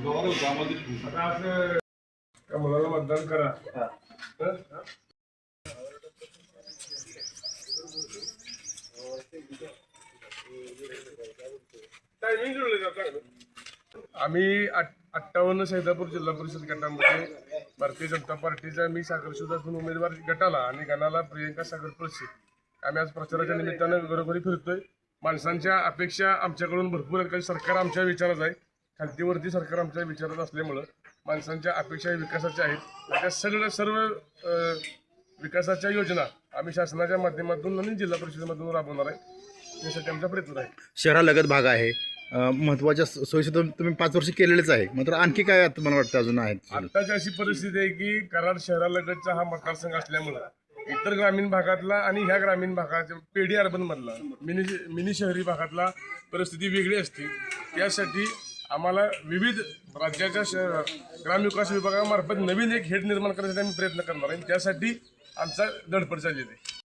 आता असं त्या मुलाला मतदान करा. हं? Timing जुळलं का चांगलं? आम्ही अठ्ठावन्न सैदापूर जिल्हा परिषद गटामध्ये भारतीय जनता पार्टीचा मी सागर सुद्धा उमेदवार गटाला आणि गणाला प्रियंका सागर पळसे. आम्ही आज प्रचाराच्या निमित्तानं घरोघरी फिरतोय. माणसांच्या अपेक्षा आमच्याकडून भरपूर आहेत. सरकार आमच्या विचारात आहे. खालतीवरती सरकार आमच्या विचारात असल्यामुळं माणसांच्या अपेक्षा विकासाच्या आहेत. त्या सगळ्या सर्व विकासाच्या योजना आम्ही शासनाच्या माध्यमातून आणि जिल्हा परिषदेमधून राबवणार आहे. यासाठी आमचा प्रयत्न आहे. शहरालगत भाग आहे. अ, महत्त्वाच्या स- सोयी तर तुम्ही पाच वर्ष केलेलेच आहे. मात्र आणखी काय आता मला वाटतं अजून आहेत? आत्ताची अशी परिस्थिती आहे की कराड शहरालगतचा हा मतदारसंघ असल्यामुळं इतर ग्रामीण भागातला आणि ह्या ग्रामीण भागाच्या पेढी अर्बन मधला मिनी मिनी शहरी भागातला परिस्थिती वेगळी असते. त्यासाठी आम्हाला विविध राज्याच्या श ग्रामविकास विभागामार्फत नवीन एक हेड निर्माण करण्यासाठी आम्ही प्रयत्न करणार आहे. त्यासाठी आमचा धडपड चाललेली आहे.